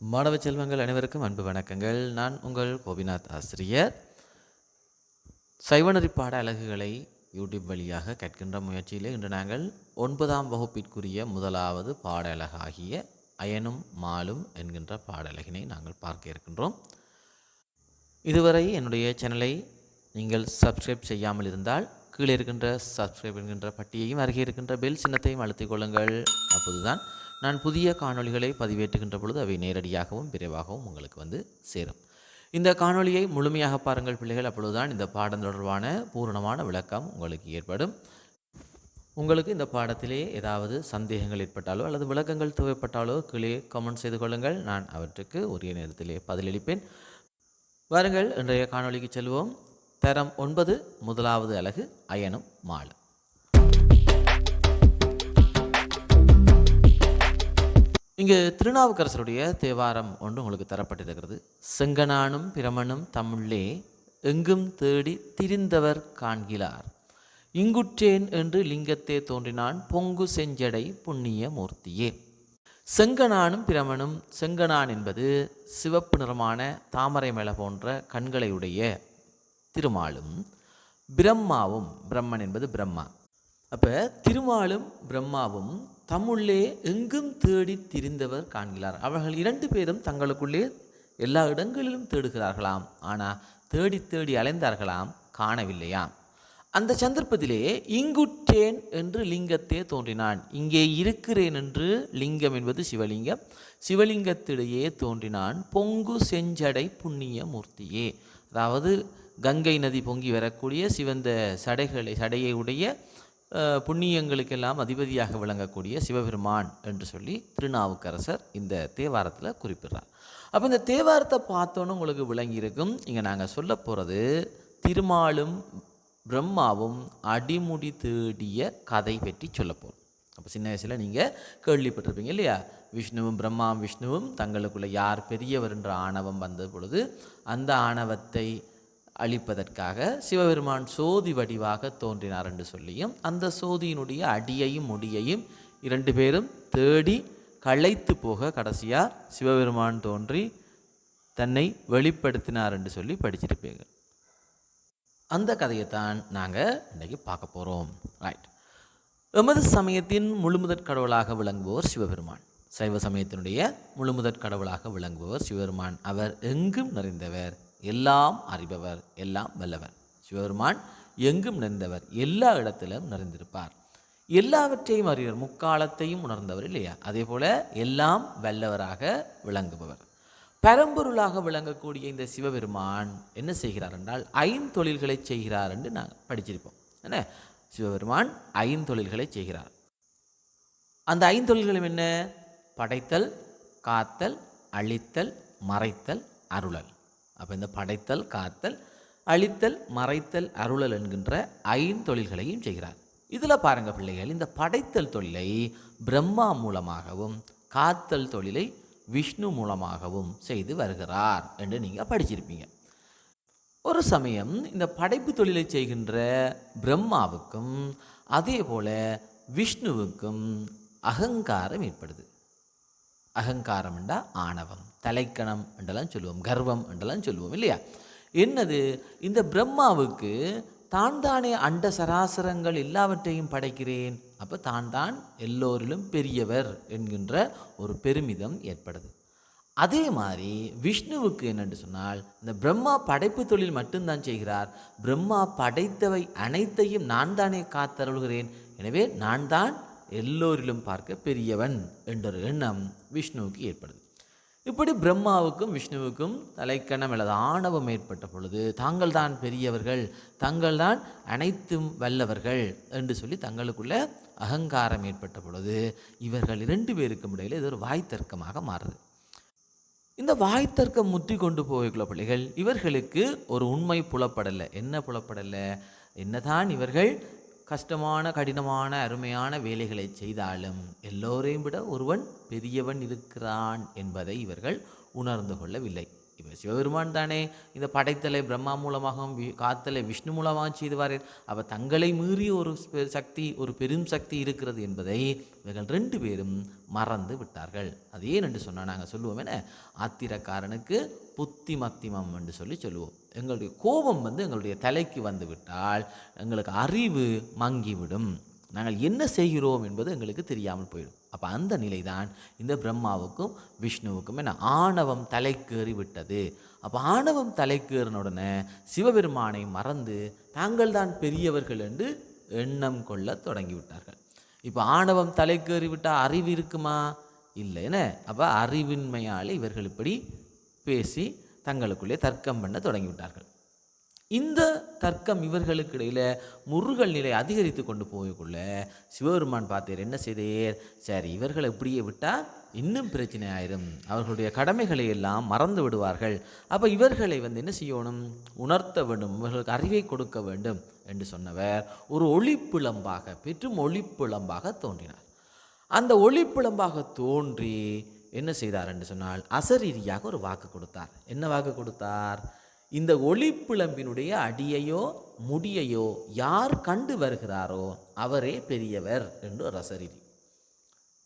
மாணவ செல்வங்கள் அனைவருக்கும் அன்பு வணக்கங்கள். நான் உங்கள் கோபிநாத் ஆசிரியர். சைவநெறி பாட அலகுகளை யூடியூப் வழியாக கற்கின்ற முயற்சியில் இன்று நாங்கள் ஒன்பதாம் வகுப்பிற்குரிய முதலாவது பாட அலகாகிய அயனும் மாலும் என்கின்ற பாடலகினை நாங்கள் பார்க்க இருக்கின்றோம். இதுவரை என்னுடைய சேனலை நீங்கள் சப்ஸ்கிரைப் செய்யாமல் இருந்தால் கீழே இருக்கின்ற சப்ஸ்கிரைப் என்கின்ற பட்டியையும் அருகே இருக்கின்ற பெல் சின்னத்தையும் அழுத்திக் கொள்ளுங்கள். அப்போதுதான் நான் புதிய காணொளிகளை பதிவேற்றுகின்ற பொழுது அவை நேரடியாகவும் விரைவாகவும் உங்களுக்கு வந்து சேரும். இந்த காணொளியை முழுமையாக பாருங்கள் பிள்ளைகள். அப்பொழுதுதான் இந்த பாடம் தொடர்பான பூரணமான விளக்கம் உங்களுக்கு ஏற்படும். உங்களுக்கு இந்த பாடத்திலே ஏதாவது சந்தேகங்கள் ஏற்பட்டாலோ அல்லது விளக்கங்கள் தேவைப்பட்டாலோ கீழே கமெண்ட் செய்து கொள்ளுங்கள். நான் அவற்றுக்கு உரிய நேரத்திலே பதிலளிப்பேன். வாருங்கள் இன்றைய காணொளிக்கு செல்வோம். தரம் ஒன்பது முதலாவது அலகு அயனும் மாலும். இங்கு திருநாவுக்கரசருடைய தேவாரம் ஒன்று உங்களுக்கு தரப்பட்டிருக்கிறது. செங்கனானும் பிரமனும் தமிழே எங்கும் தேடி திரிந்தவர் காண்கிலார் இங்குற்றேன் என்று லிங்கத்தே தோன்றினான் பொங்கு செஞ்சடை புண்ணிய மூர்த்தியே. செங்கனானும் பிரமனும் செங்கனான் என்பது சிவப்பு நிறமான தாமரை மேல போன்ற கண்களையுடைய திருமாலும் பிரம்மாவும் பிரம்மன் என்பது பிரம்மா. அப்போ திருமாலும் பிரம்மாவும் தம்முள்ளே எங்கும் தேடி திரிந்தவர் காண்கிறார். அவர்கள் இரண்டு பேரும் தங்களுக்குள்ளே எல்லா இடங்களிலும் தேடுகிறார்களாம். ஆனால் தேடி தேடி அலைந்தார்களாம் காணவில்லையாம் அந்த சந்தர்ப்பத்திலே இங்குற்றேன் என்று லிங்கத்தே தோன்றினான். இங்கே இருக்கிறேன் என்று லிங்கம் என்பது சிவலிங்கம். சிவலிங்கத்திடையே தோன்றினான் பொங்கு செஞ்சடை புண்ணிய மூர்த்தியே. அதாவது கங்கை நதி பொங்கி வரக்கூடிய சிவந்த சடைகளை சடையை உடைய புண்ணியங்களுக்கெல்லாம் அதிபதியாக விளங்கக்கூடிய சிவபெருமான் என்று சொல்லி திருநாவுக்கரசர் இந்த தேவாரத்தில் குறிப்பிடுறார். அப்போ இந்த தேவாரத்தை பார்த்தோன்னு உங்களுக்கு விளங்கியிருக்கும். இங்கே நாங்கள் சொல்ல போகிறது திருமாலும் பிரம்மாவும் அடிமுடி தேடிய கதை பற்றி சொல்ல போகிறோம் அப்போ சின்ன வயசில் நீங்கள் கேள்விப்பட்டிருப்பீங்க இல்லையா? விஷ்ணுவும் பிரம்மாவும் விஷ்ணுவும் தங்களுக்குள்ளே யார் பெரியவர் என்ற ஆணவம் வந்த பொழுது அந்த ஆணவத்தை அழிப்பதற்காக சிவபெருமான் சோதி வடிவாக தோன்றினார் என்று சொல்லியும் அந்த சோதியினுடைய அடியையும் முடியையும் இரண்டு பேரும் தேடி களைத்து போக கடைசியாக சிவபெருமான் தோன்றி தன்னை வெளிப்படுத்தினார் என்று சொல்லி படிச்சிருப்பீங்க. அந்த கதையை தான் நாங்கள் இன்றைக்கி பார்க்க போகிறோம் ரைட் எமது சமயத்தின் முழுமுதற் கடவுளாக விளங்குவோர் சிவபெருமான். சைவ சமயத்தினுடைய முழுமுதற் கடவுளாக விளங்குவோர் சிவபெருமான். அவர் எங்கும் நிறைந்தவர். எல்லாம் அறிபவர் எல்லாம் வல்லவர். சிவபெருமான் எங்கும் நிறைந்தவர் எல்லா இடத்திலும் நிறைந்திருப்பார். எல்லாவற்றையும் அறிவர் முக்காலத்தையும் உணர்ந்தவர் இல்லையா? அதே போல எல்லாம் வல்லவராக விளங்குபவர். பரம்பொருளாக விளங்கக்கூடிய இந்த சிவபெருமான் என்ன செய்கிறார் என்றால் ஐந்தொழில்களை செய்கிறார் என்று நாங்கள் படிச்சிருப்போம். என்ன? சிவபெருமான் ஐந்தொழில்களை செய்கிறார். அந்த ஐந்தொழில்களும் என்ன? படைத்தல் காத்தல் அழித்தல் மறைத்தல் அருளல். அப்போ இந்த படைத்தல் காத்தல் அழித்தல் மறைத்தல் அருளல் என்கின்ற ஐந்தொழில்களையும் செய்கிறார். இதில் பாருங்க பிள்ளைகள் இந்த படைத்தல் தொழிலை பிரம்மா மூலமாகவும் காத்தல் தொழிலை விஷ்ணு மூலமாகவும் செய்து வருகிறார் என்று நீங்கள் படிச்சிருப்பீங்க. ஒரு சமயம் இந்த படைப்பு தொழிலை செய்கின்ற பிரம்மாவுக்கும் அதே போல் விஷ்ணுவுக்கும் அகங்காரம் ஏற்படுது. அகங்காரம் என்றால் ஆணவம் தலைக்கணம் என்றெல்லாம் சொல்லுவோம் கர்வம் என்றெல்லாம் சொல்லுவோம் இல்லையா? என்னது? இந்த பிரம்மாவுக்கு தான் தானே அண்ட சராசரங்கள் எல்லாவற்றையும் படைக்கிறேன். அப்போ தான் தான் எல்லோரிலும் பெரியவர் என்கின்ற ஒரு பெருமிதம் ஏற்படுது. அதே மாதிரி விஷ்ணுவுக்கு என்னென்று சொன்னால் இந்த பிரம்மா படைப்பு தொழில் மட்டும்தான் செய்கிறார். பிரம்மா படைத்தவை அனைத்தையும் நான் தானே காத்தருள்கிறேன். எனவே நான் தான் எல்லோரிலும் பார்க்க பெரியவன் என்ற எண்ணம் விஷ்ணுவுக்கு ஏற்படுது. இப்படி பிரம்மாவுக்கும் விஷ்ணுவுக்கும் தலைக்கணம் அல்லது ஆணவம் ஏற்பட்ட பொழுது தாங்கள் தான் பெரியவர்கள் தங்கள் தான் அனைத்தும் வல்லவர்கள் என்று சொல்லி தங்களுக்குள்ள அகங்காரம் ஏற்பட்ட பொழுது இவர்கள் இரண்டு பேருக்கும் இடையில் இது ஒரு வாய் தர்க்கமாக மாறுது. இந்த வாய் தர்க்கம் முற்றி கொண்டு போய்க்குள்ள பிள்ளைகள் இவர்களுக்கு ஒரு உண்மை புலப்படலை. என்ன புலப்படலை? என்னதான் இவர்கள் கஷ்டமான கடினமான அருமையான வேலைகளை செய்தாலும் எல்லோரையும் விட ஒருவன் பெரியவன் இருக்கிறான் என்பதை இவர்கள் உணர்ந்து கொள்ளவில்லை. இவர் சிவபெருமான் தானே. இந்த படைத்தலை பிரம்மா மூலமாகவும் வி- காத்தலை விஷ்ணு மூலமாகவும் செய்துவார். அவர் தங்களை மீறிய ஒரு சக்தி ஒரு பெரும் சக்தி இருக்கிறது என்பதை இவர்கள் ரெண்டு பேரும் மறந்து விட்டார்கள். அது ஏன் என்று சொன்னால் நாங்கள் சொல்லுவோம் என ஆத்திரக்காரனுக்கு புத்தி மத்திமம் என்று சொல்லி சொல்லுவோம். எங்களுடைய கோபம் வந்து எங்களுடைய தலைக்கு வந்துவிட்டால் எங்களுக்கு அறிவு மங்கிவிடும். நாங்கள் என்ன செய்கிறோம் என்பது எங்களுக்கு தெரியாமல் போயிடும். அப்போ அந்த நிலைதான் இந்த பிரம்மாவுக்கும் விஷ்ணுவுக்கும் என்ன ஆணவம் தலைக்கேறி விட்டது அப்போ ஆணவம் தலைக்கேறின உடனே சிவபெருமானை மறந்து தாங்கள் தான் பெரியவர்கள் என்று எண்ணம் கொள்ள தொடங்கி விட்டார்கள் இப்போ ஆணவம் தலைக்கேறி விட்டால் அறிவு இருக்குமா? இல்லை என்ன அப்போ அறிவின்மையால் இவர்கள் இப்படி பேசி தங்களுக்குள்ளே தர்க்கம் பண்ண தொடங்கிவிட்டார்கள். இந்த தர்க்கம் இவர்களுக்கு இடையில் முருகல் நிலை அதிகரித்து கொண்டு போய்க்குள்ள சிவபெருமான் பார்த்தீர் என்ன செய்தேர்? சரி இவர்களை இப்படியே விட்டால் இன்னும் பிரச்சனை ஆயிரும். அவர்களுடைய கடமைகளை எல்லாம் மறந்து விடுவார்கள். அப்போ இவர்களை வந்து என்ன செய்யணும்? உணர்த்த வேண்டும். இவர்களுக்கு அறிவை கொடுக்க வேண்டும் என்று சொன்னவர் ஒரு ஒளிப்பிளம்பாக பெற்றும் ஒளிப்பிளம்பாக தோன்றினார். அந்த ஒளிப்பிளம்பாக தோன்றி என்ன செய்தார் என்று சொன்னால் அசரீரியாக ஒரு வாக்கு கொடுத்தார். என்ன வாக்கு கொடுத்தார்? இந்த ஒளிப்பிளம்பினுடைய அடியையோ முடியையோ யார் கண்டு வருகிறாரோ அவரே பெரியவர் என்று ஒரு அசரீரி.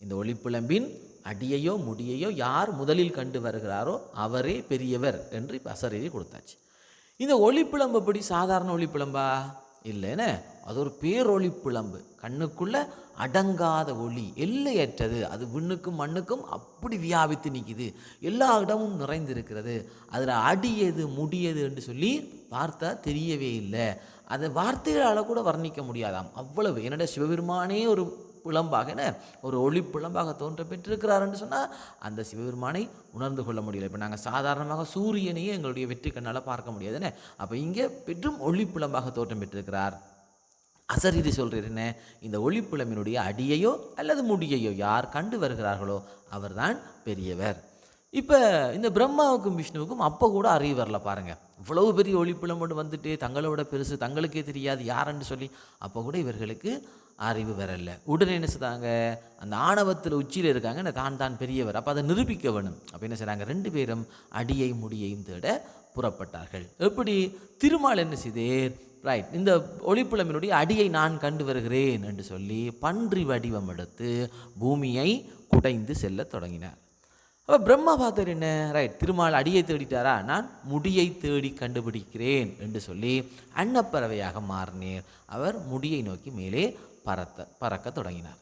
இந்த ஒளிப்பிளம்பின் அடியையோ முடியையோ யார் முதலில் கண்டு வருகிறாரோ அவரே பெரியவர் என்று இப்போ அசரீரி கொடுத்தாச்சு. இந்த ஒளிப்பிளம்பு எப்படி சாதாரண ஒளிப்பிளம்பா இல்லைன்னு அது ஒரு பேரொளி பிளம்பு. கண்ணுக்குள்ளே அடங்காத ஒளி எல்லையற்றது. அது விண்ணுக்கும் மண்ணுக்கும் அப்படி வியாபித்து நிற்கிது எல்லா இடமும் நிறைந்திருக்கிறது. அதில் அடியது முடியது என்று சொல்லி வார்த்தை தெரியவே இல்லை. அதை வார்த்தைகளால் கூட வர்ணிக்க முடியாதாம். அவ்வளவு. என்னோட சிவபெருமானே ஒரு புலம்பாக என்ன? ஒரு ஒளி புலம்பாக தோன்ற பெற்றிருக்கிறார் என்று சொன்னால் அந்த சிவபெருமானை உணர்ந்து கொள்ள முடியல. இப்போ நாங்கள் சாதாரணமாக சூரியனையே எங்களுடைய வெற்றி கண்ணால் பார்க்க முடியாது என்ன? அப்போ இங்கே பெற்றும் ஒளி புலம்பாக தோற்றம் பெற்றிருக்கிறார். அசரீதி சொல்கிறார் என்ன? இந்த ஒளிப்புலமினுடைய அடியையோ அல்லது முடியையோ யார் கண்டு வருகிறார்களோ அவர்தான் பெரியவர். இப்போ இந்த பிரம்மாவுக்கும் விஷ்ணுவுக்கும் அப்போ கூட அறிவு வரல பாருங்கள் இவ்வளவு பெரிய ஒளிப்புலம் ஒன்று வந்துட்டு தங்களோட பெருசு தங்களுக்கே தெரியாது யாருன்னு சொல்லி அப்போ கூட இவர்களுக்கு அறிவு வரல. உடனே என்ன செய்தாங்க? அந்த ஆணவத்தில் உச்சியில் இருக்காங்க. இந்த தான் தான் பெரியவர். அப்போ அதை நிரூபிக்க வேணும். அப்போ என்ன செய்கிறாங்க ரெண்டு பேரும் அடியை முடியையும் தேட புறப்பட்டார்கள். எப்படி? திருமால் என்ன செய்தேர்? ரைட் இந்த ஒளிப்புலமினுடைய அடியை நான் கண்டு வருகிறேன் என்று சொல்லி பன்றி வடிவம் எடுத்து பூமியை குடைந்து செல்ல தொடங்கினார். அப்போ பிரம்மா என்ன? ரைட் திருமால் அடியை தேடிட்டாரா? நான் முடியை தேடி கண்டுபிடிக்கிறேன் என்று சொல்லி அன்னப்பறவையாக மாறினேர். அவர் முடியை நோக்கி மேலே பறத்த பறக்க தொடங்கினார்.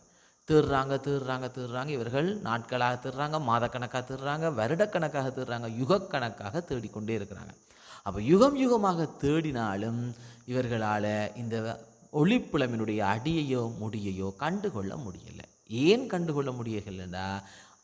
தேடுறாங்க தேடுறாங்க தேடுறாங்க இவர்கள் நாட்களாக தேடுறாங்க மாதக்கணக்காக தேடுறாங்க வருடக்கணக்காக தேடுறாங்க யுகக்கணக்காக தேடிக்கொண்டே இருக்கிறாங்க. அப்போ யுகம் யுகமாக தேடினாலும் இவர்களால் இந்த ஒளிப்புலமினுடைய அடியையோ முடியையோ கண்டுகொள்ள முடியலை. ஏன் கண்டுகொள்ள முடியலைன்னா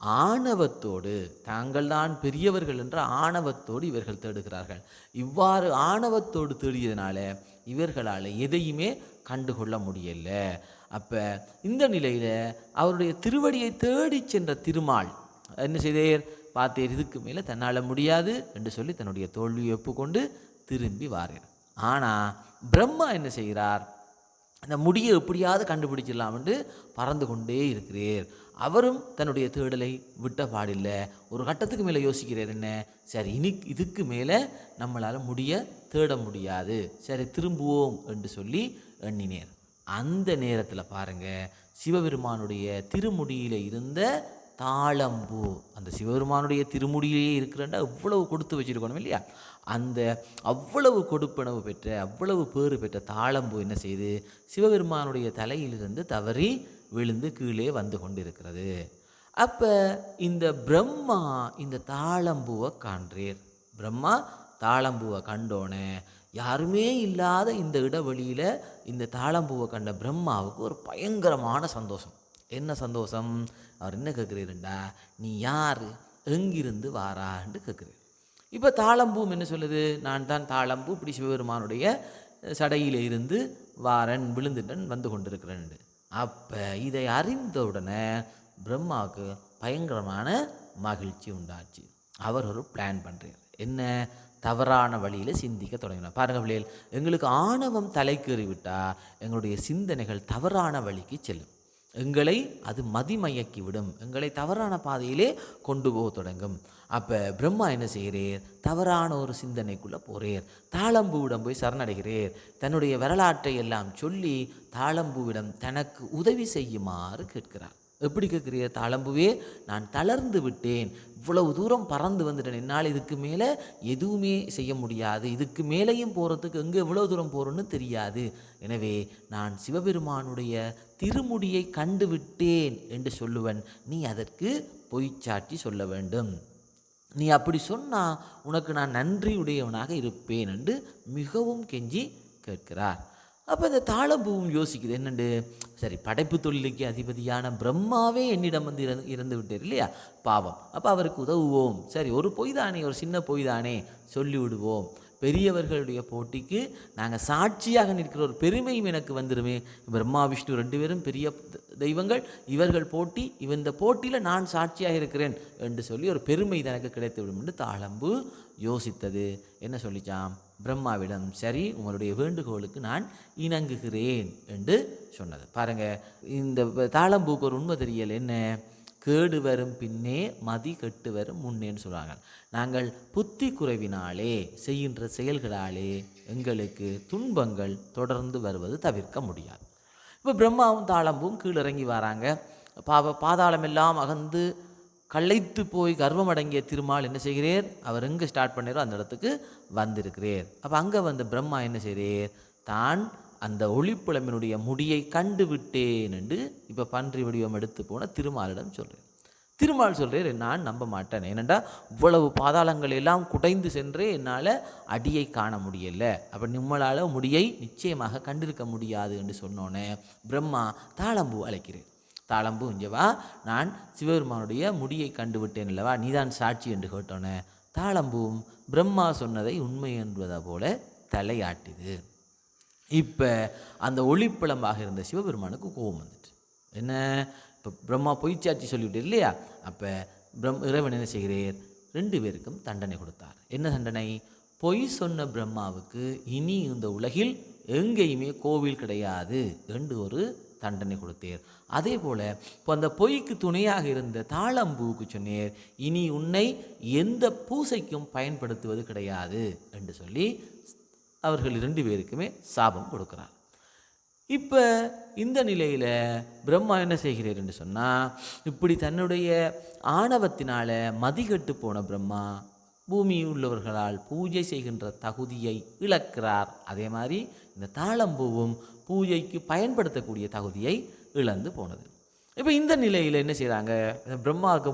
ஆணவத்தோடு தாங்கள்தான் பெரியவர்கள் என்ற ஆணவத்தோடு இவர்கள் தேடுகிறார்கள். இவ்வாறு ஆணவத்தோடு தேடியதனால இவர்களால் எதையுமே கண்டுகொள்ள முடியல. அப்போ இந்த நிலையில் அவருடைய திருவடியை தேடிச் சென்ற திருமால் என்ன செய்தேர்? பார்த்தேர் இதுக்கு மேலே தன்னால் முடியாது என்று சொல்லி தன்னுடைய தோல்வியை ஒப்புக்கொண்டு திரும்பி வாரேன். ஆனால் பிரம்மா என்ன செய்கிறார்? அந்த முடியை எப்படியாவது கண்டுபிடிச்சிடலாம் என்று பறந்து கொண்டே இருக்கிறீர். அவரும் தன்னுடைய தேடலை விட்ட பாடில்லை. ஒரு கட்டத்துக்கு மேலே யோசிக்கிறார் என்ன? சரி இனி இதுக்கு மேலே நம்மளால் முடிய தேட முடியாது. சரி திரும்புவோம் என்று சொல்லி எண்ணினேர். அந்த நேரத்தில் பாருங்க சிவபெருமானுடைய திருமுடியில் இருந்த தாளம்பூ அந்த சிவபெருமானுடைய திருமுடியிலே இருக்கிறண்டா எவ்வளவு கொடுத்து வச்சிருக்கணும் இல்லையா? அந்த அவ்வளவு கொடுப்பனவு பெற்ற அவ்வளவு பேறு பெற்ற தாளம்பூ என்ன செய்து சிவபெருமானுடைய தலையிலிருந்து தவறி விழுந்து கீழே வந்து கொண்டிருக்கிறது. அப்போ இந்த பிரம்மா இந்த தாளம்பூவை காண்றீர். பிரம்மா தாளம்பூவை கண்டோனே யாருமே இல்லாத இந்த இடவெளியில் இந்த தாளம்பூவை கண்ட பிரம்மாவுக்கு ஒரு பயங்கரமான சந்தோஷம். என்ன சந்தோஷம்? அவர் என்ன கேட்குறீருண்டா நீ யார்? எங்கிருந்து வாரான்னு கேட்குறீர் இப்போ தாளம்பூம் என்ன சொல்லுது? நான் தான் தாளம்பூ இப்படி சிவபெருமானுடைய சடையில இருந்து வாரன் விழுந்துட்டன் வந்து கொண்டிருக்கிறேன். அப்போ இதை அறிந்த உடனே பிரம்மாவுக்கு பயங்கரமான மகிழ்ச்சி உண்டாச்சு. அவர் ஒரு பிளான் பண்ணுறார் என்ன? தவறான வழியில் சிந்திக்க தொடங்கினார். பாருங்க பிள்ளைகள் எங்களுக்கு ஆணவம் தலைக்கேறிவிட்டால் எங்களுடைய சிந்தனைகள் தவறான வழிக்கு செல்லும். எங்களை அது மதிமயக்கி விடும் எங்களை தவறான பாதையிலே கொண்டு போக தொடங்கும். அப்போ பிரம்மா என்ன செய்கிறேர்? தவறான ஒரு சிந்தனைக்குள்ளே போகிறேர் தாளம்பூவிடம் போய் சரணடைகிறேர். தன்னுடைய வரலாற்றை எல்லாம் சொல்லி தாளம்பூவிடம் தனக்கு உதவி செய்யுமாறு கேட்கிறார். எப்படி கேட்குறிய? தாளம்புவே நான் தளர்ந்து விட்டேன். இவ்வளவு தூரம் பறந்து வந்துட்டேன். என்னால் இதுக்கு மேலே எதுவுமே செய்ய முடியாது. இதுக்கு மேலேயும் போகிறதுக்கு எங்கே எவ்வளோ தூரம் போகிறோன்னு தெரியாது. எனவே நான் சிவபெருமானுடைய திருமுடியை கண்டுவிட்டேன் என்று சொல்லுவன். நீ அதற்கு பொய்ச்சாட்சி சொல்ல வேண்டும். நீ அப்படி சொன்னால் உனக்கு நான் நன்றியுடையவனாக இருப்பேன் என்று மிகவும் கெஞ்சி கேட்கிறார். அப்போ இந்த தாளம்பூவும் யோசிக்குது என்னண்டு? சரி படைப்பு தொழிலுக்கு அதிபதியான பிரம்மாவே என்னிடம் வந்து இறந்து இறந்து விட்டார் இல்லையா? பாவம். அப்போ அவருக்கு உதவுவோம். சரி ஒரு பொய் தானே ஒரு சின்ன பொய் தானே சொல்லி விடுவோம் பெரியவர்களுடைய போட்டிக்கு நாங்கள் சாட்சியாக நிற்கிற ஒரு பெருமையும் எனக்கு வந்துடுமே பிரம்மா விஷ்ணு ரெண்டு பேரும் பெரிய தெய்வங்கள் இவர்கள் போட்டி இவ இந்த போட்டியில் நான் சாட்சியாக இருக்கிறேன் என்று சொல்லி ஒரு பெருமை தனக்கு கிடைத்து விடும் என்று தாளம்பு யோசித்தது. என்ன சொல்லிச்சாம்? பிரம்மாவிடம் சரி உங்களுடைய வேண்டுகோளுக்கு நான் இணங்குகிறேன் என்று சொன்னது. பாருங்க இந்த தாளம்பூக்கு ஒரு உண்மை தெரியல் என்ன? கேடு வரும் பின்னே மதி கெட்டு வரும் முன்னேன்னு சொல்கிறாங்க நாங்கள் புத்தி குறைவினாலே செய்கின்ற செயல்களாலே எங்களுக்கு துன்பங்கள் தொடர்ந்து வருவது தவிர்க்க முடியாது. இப்போ பிரம்மாவும் தாளம்பும் கீழிறங்கி வராங்க. பாவ பாதாளம் எல்லாம் அகந்து களைத்து போய் கர்வம் அடங்கிய திருமால் என்ன செய்கிறேர்? அவர் எங்கே ஸ்டார்ட் பண்ணாரோ அந்த இடத்துக்கு வந்திருக்கிறேர். அப்போ அங்கே வந்த பிரம்மா என்ன செய்கிறேர்? தான் அந்த ஒளிப்புலம்பினுடைய முடியை கண்டு விட்டேன் என்று இப்போ பன்றி வடிவம் எடுத்து போன திருமாலிடம் சொல்கிறேன் திருமால் சொல்கிறேன் நான் நம்ப மாட்டேன். ஏனெண்டா இவ்வளவு பாதாளங்கள் எல்லாம் குடைந்து சென்றே என்னால் அடியை காண முடியல. அப்போ நம்மளால் முடியை நிச்சயமாக கண்டிருக்க முடியாது என்று சொன்னோன்னே பிரம்மா தாளம்பூ அழைக்கிறேன். தாளம்பு இங்கே நான் சிவபெருமானுடைய முடியை கண்டு விட்டேன் அல்லவா? நீதான் சாட்சி என்று கேட்டோன்னே தாளம்பூவும் பிரம்மா சொன்னதை உண்மை என்பதை போல தலையாட்டுது இப்போ அந்த ஒளிப்பிளம்பாக இருந்த சிவபெருமானுக்கு கோபம் வந்துட்டு. என்ன? இப்போ பிரம்மா பொய்ச்சாட்சி சொல்லிவிட்டு இல்லையா? அப்போ பிரம் இறைவன் என்ன செய்கிறேர் ரெண்டு பேருக்கும் தண்டனை கொடுத்தார். என்ன தண்டனை? பொய் சொன்ன பிரம்மாவுக்கு இனி இந்த உலகில் எங்கேயுமே கோவில் கிடையாது என்று ஒரு தண்டனை கொடுத்தீர். அதே போல் இப்போ அந்த பொய்க்கு துணையாக இருந்த தாளம்பூவுக்கு சொன்னீர் இனி உன்னை எந்த பூசைக்கும் பயன்படுத்துவது கிடையாது என்று சொல்லி அவர்கள் இரண்டு பேருக்குமே சாபம் கொடுக்கிறார். இப்போ இந்த நிலையில் பிரம்மா என்ன செய்கிறார் என்று சொன்னால் இப்படி தன்னுடைய ஆணவத்தினால் மதிகட்டு போன பிரம்மா பூமி உள்ளவர்களால் பூஜை செய்கின்ற தகுதியை இழக்கிறார். அதே மாதிரி இந்த தாளம்பூவும் பூஜைக்கு பயன்படுத்தக்கூடிய தகுதியை இழந்து போனது. இப்போ இந்த நிலையில் என்ன செய்கிறாங்க பிரம்மாவுக்கு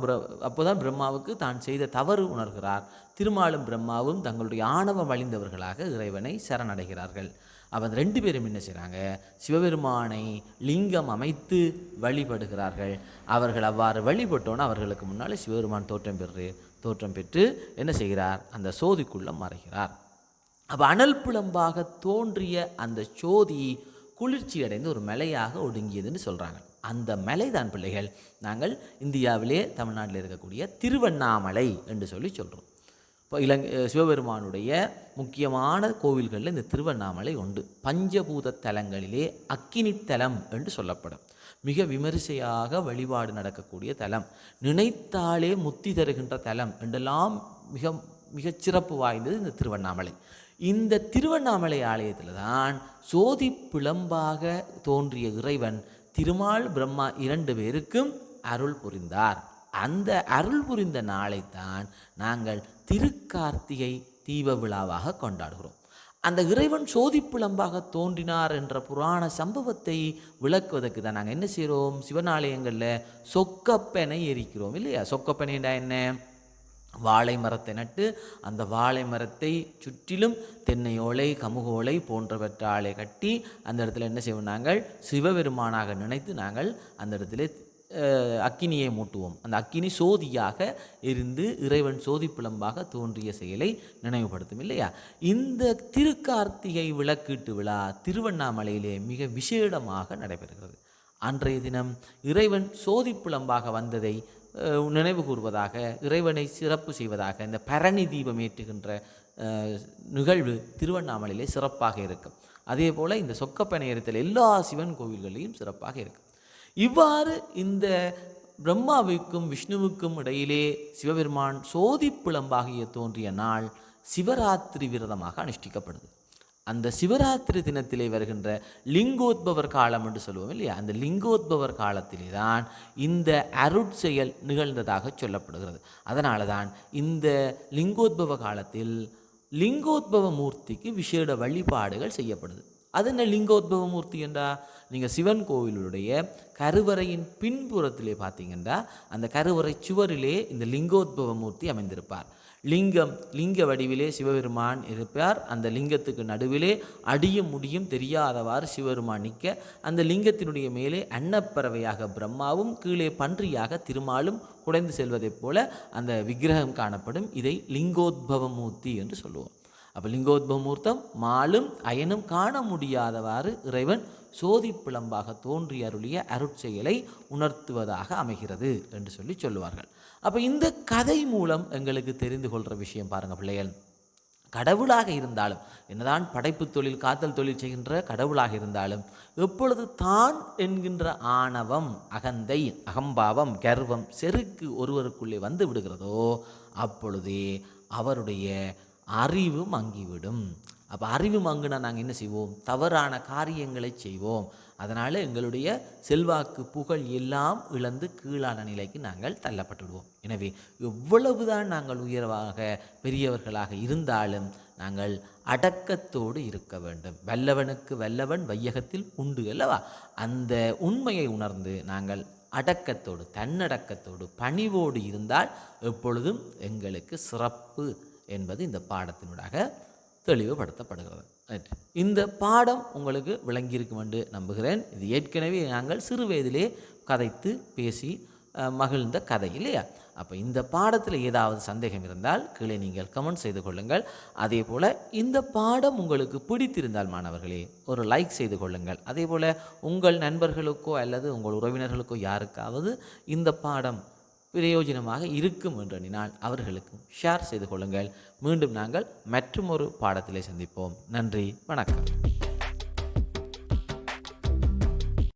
அப்போ தான் பிரம்மாவுக்கு தான் செய்த தவறு உணர்கிறார். திருமாலும் பிரம்மாவும் தங்களுடைய ஆணவம் வழிந்தவர்களாக இறைவனை சரணடைகிறார்கள். அவன் ரெண்டு பேரும் என்ன செய்கிறாங்க சிவபெருமானை லிங்கம் அமைத்து வழிபடுகிறார்கள். அவர்கள் அவ்வாறு வழிபட்டோன்னு அவர்களுக்கு முன்னால் சிவபெருமான் தோற்றம் பெறு தோற்றம் பெற்று என்ன செய்கிறார்? அந்த சோதிக்குள்ளே மறைகிறார். அப்போ அனல் புலம்பாக தோன்றிய அந்த சோதி குளிர்ச்சி அடைந்து ஒரு மலையாக ஒடுங்கியதுன்னு சொல்கிறாங்க அந்த மலை தான் பிள்ளைகள். நாங்கள் இந்தியாவிலே தமிழ்நாட்டில் இருக்கக்கூடிய திருவண்ணாமலை என்று சொல்லி சொல்கிறோம் இப்போ இலங்கை சிவபெருமானுடைய முக்கியமான கோவில்களில் இந்த திருவண்ணாமலை உண்டு. பஞ்சபூத தலங்களிலே அக்கினி தலம் என்று சொல்லப்படும். மிக விமரிசையாக வழிபாடு நடக்கக்கூடிய தலம். நினைத்தாலே முத்தி தருகின்ற தலம் என்றெல்லாம் மிக மிகச்சிறப்பு வாய்ந்தது இந்த திருவண்ணாமலை. இந்த திருவண்ணாமலை ஆலயத்தில் தான் சோதி பிளம்பாக தோன்றிய இறைவன் திருமால் பிரம்மா இரண்டு பேருக்கும் அருள் புரிந்தார். அந்த அருள் புரிந்த நாளைத்தான் நாங்கள் திருக்கார்த்திகை தீப விழாவாக கொண்டாடுகிறோம். அந்த இறைவன் சோதிப்பிளம்பாக தோன்றினார் என்ற புராண சம்பவத்தை விளக்குவதற்கு தான் நாங்கள் என்ன செய்கிறோம் சிவனாலயங்களில் சொக்கப்பெனை எரிக்கிறோம் இல்லையா? சொக்கப்பெனைண்டா என்ன? வாழை மரத்தை நட்டு அந்த வாழை மரத்தை சுற்றிலும் தென்னையோலை கமுகோலை போன்றவற்றாலே கட்டி அந்த இடத்துல என்ன செய்வோம் நாங்கள்? சிவபெருமானாக நினைத்து நாங்கள் அந்த இடத்துல அக்கினியை மூட்டுவோம். அந்த அக்கினி சோதியாக இருந்து இறைவன் சோதிப்பிளம்பாக தோன்றிய செயலை நினைவுபடுத்தும் இல்லையா? இந்த திருக்கார்த்திகை விளக்கீட்டு விழா திருவண்ணாமலையிலே மிக விசேடமாக நடைபெறுகிறது. அன்றைய தினம் இறைவன் சோதிப்புலம்பாக வந்ததை நினைவு கூறுவதாக இறைவனை சிறப்பு செய்வதாக இந்த பரணி தீபம் ஏற்றுகின்ற நிகழ்வு திருவண்ணாமலையிலே சிறப்பாக இருக்கும். அதே போல் இந்த சொக்கப்பனை எல்லா சிவன் கோவில்களிலும் சிறப்பாக இருக்கும். இவ்வாறு இந்த பிரம்மாவுக்கும் விஷ்ணுவுக்கும் இடையிலே சிவபெருமான் சோதிப்புலம்பாகிய தோன்றிய நாள் சிவராத்திரி விரதமாக அனுஷ்டிக்கப்படுது. அந்த சிவராத்திரி தினத்திலே வருகின்ற லிங்கோத்பவர் காலம் என்று சொல்லுவோம் இல்லையா? அந்த லிங்கோத்பவர் காலத்திலே தான் இந்த அருட்செயல் நிகழ்ந்ததாக சொல்லப்படுகிறது. அதனால தான் இந்த லிங்கோத்பவ காலத்தில் லிங்கோத்பவ மூர்த்திக்கு விசேட வழிபாடுகள் செய்யப்படுது. அது என்ன லிங்கோத்பவ மூர்த்தி என்றா? நீங்கள் சிவன் கோவிலுடைய கருவறையின் பின்புறத்திலே பார்த்தீங்கன்னா அந்த கருவறை சுவரிலே இந்த லிங்கோத்பவ மூர்த்தி அமைந்திருப்பார். லிங்கம் லிங்க வடிவிலே சிவபெருமான் இருப்பார். அந்த லிங்கத்துக்கு நடுவிலே அடியும் முடியும் தெரியாதவாறு சிவபெருமான் நிற்க அந்த லிங்கத்தினுடைய மேலே அன்னப்பறவையாக பிரம்மாவும் கீழே பன்றியாக திருமாலும் குடைந்து செல்வதைப் போல அந்த விக்கிரகம் காணப்படும். இதை லிங்கோத்பவமூர்த்தி என்று சொல்லுவோம். அப்போ லிங்கோத்பவமூர்த்தம் மாலும் அயனும் காண முடியாதவாறு இறைவன் சோதிப்பிழம்பாக தோன்றி அருளிய அருட்செயலை உணர்த்துவதாக அமைகிறது என்று சொல்லி சொல்லுவார்கள். அப்போ இந்த கதை மூலம் எங்களுக்கு தெரிந்து கொள்கிற விஷயம் பாருங்கள் பிள்ளைகள். கடவுளாக இருந்தாலும் என்னதான் படைப்பு தொழில் காத்தல் தொழில் செய்கின்ற கடவுளாக இருந்தாலும் எப்பொழுது தான் என்கின்ற ஆணவம் அகந்தை அகம்பாவம் கர்வம் செருக்கு ஒருவருக்குள்ளே வந்து விடுகிறதோ அப்பொழுதே அவருடைய அறிவு மங்கிவிடும். அப்போ அறிவு மங்குனா நாங்கள் என்ன செய்வோம்? தவறான காரியங்களை செய்வோம். அதனால் எங்களுடைய செல்வாக்கு புகழ் எல்லாம் இழந்து கீழான நிலைக்கு நாங்கள் தள்ளப்பட்டுடுவோம் எனவே எவ்வளவுதான் நாங்கள் உயர்வாக பெரியவர்களாக இருந்தாலும் நாங்கள் அடக்கத்தோடு இருக்க வேண்டும். வல்லவனுக்கு வல்லவன் வையகத்தில் உண்டு அல்லவா? அந்த உண்மையை உணர்ந்து நாங்கள் அடக்கத்தோடு தன்னடக்கத்தோடு பணிவோடு இருந்தால் எப்பொழுதும் எங்களுக்கு சிறப்பு என்பது இந்த பாடத்தினூடாக தெளிவுபடுத்தப்படுகிறது இந்த பாடம் உங்களுக்கு விளங்கியிருக்கும் என்று நம்புகிறேன். இது ஏற்கனவே நாங்கள் சிறு வயதிலே கதைத்து பேசி மகிழ்ந்த கதை இல்லையா? அப்போ இந்த பாடத்தில் ஏதாவது சந்தேகம் இருந்தால் கீழே நீங்கள் கமெண்ட் செய்து கொள்ளுங்கள். அதே போல் இந்த பாடம் உங்களுக்கு பிடித்திருந்தால் மாணவர்களே ஒரு லைக் செய்து கொள்ளுங்கள். அதே போல் உங்கள் நண்பர்களுக்கோ அல்லது உங்கள் உறவினர்களுக்கோ யாருக்காவது இந்த பாடம் பிரயோஜனமாக இருக்கும் என்று எண்ணினால் அவர்களுக்கும் ஷேர் செய்து கொள்ளுங்கள். மீண்டும் நாங்கள் மற்றும் ஒரு பாடத்திலே சந்திப்போம். நன்றி வணக்கம்.